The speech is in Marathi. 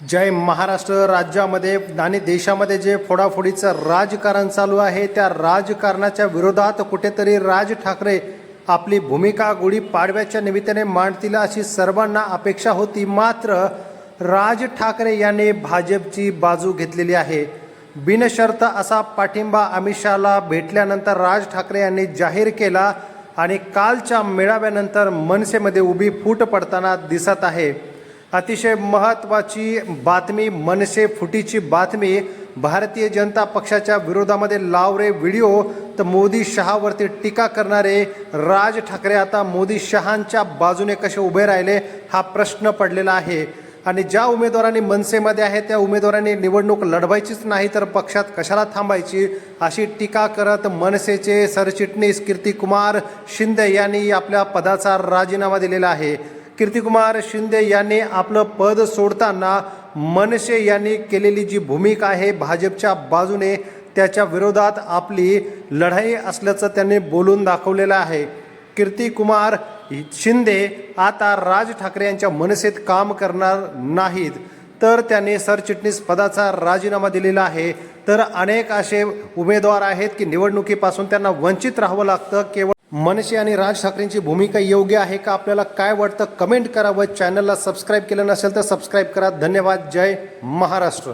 जय महाराष्ट्र राज्यामध्ये आणि देशामध्ये जे फोडाफोडीचं राजकारण चालू आहे त्या राजकारणाच्या विरोधात कुठेतरी राज ठाकरे आपली भूमिका गुढी पाडव्याच्या निमित्ताने मांडतील अशी सर्वांना अपेक्षा होती. मात्र राज ठाकरे यांनी भाजपची बाजू घेतलेली आहे. बिनशर्त असा पाठिंबा अमित शहाला भेटल्यानंतर राज ठाकरे यांनी जाहीर केला आणि कालच्या मेळाव्यानंतर मनसेमध्ये उभी फूट पडताना दिसत आहे. अतिशय महत्त्वाची बातमी मनसे फुटीची बातमी भारतीय जनता पक्षाच्या विरोधामध्ये लावरे व्हिडिओ तर मोदी शहावरती टीका करणारे राज ठाकरे आता मोदी शहांच्या बाजूने कसे उभे राहिले हा प्रश्न पडलेला आहे. आणि ज्या उमेदवारांनी मनसेमध्ये आहे त्या उमेदवारांनी निवडणूक लढवायचीच नाही तर पक्षात कशाला थांबायची? अशी टीका करत मनसेचे सरचिटणीस कीर्तिकुमार शिंदे यांनी आपल्या पदाचा राजीनामा दिलेला आहे. कीर्तिकुमार शिंदे यांनी आपलं पद सोडताना मनसे यांनी केलेली जी भूमिका आहे भाजपच्या बाजूने त्याच्या विरोधात आपली लढाई असल्याचं त्यांनी बोलून दाखवलेलं आहे. कीर्तिकुमार शिंदे आता राज ठाकरे यांच्या मनसेत काम करणार नाहीत. तर त्यांनी सरचिटणीस पदाचा राजीनामा दिलेला आहे. तर अनेक असे उमेदवार आहेत की निवडणुकीपासून त्यांना वंचित राहावं लागतं केवळ मनसे आणि राज ठाकरेंची भूमिका योग्य आहे का? आपल्याला काय वाटतं? कमेंट करा व चॅनलला सबस्क्राईब केलं नसेल तर सबस्क्राईब करा. धन्यवाद. जय महाराष्ट्र.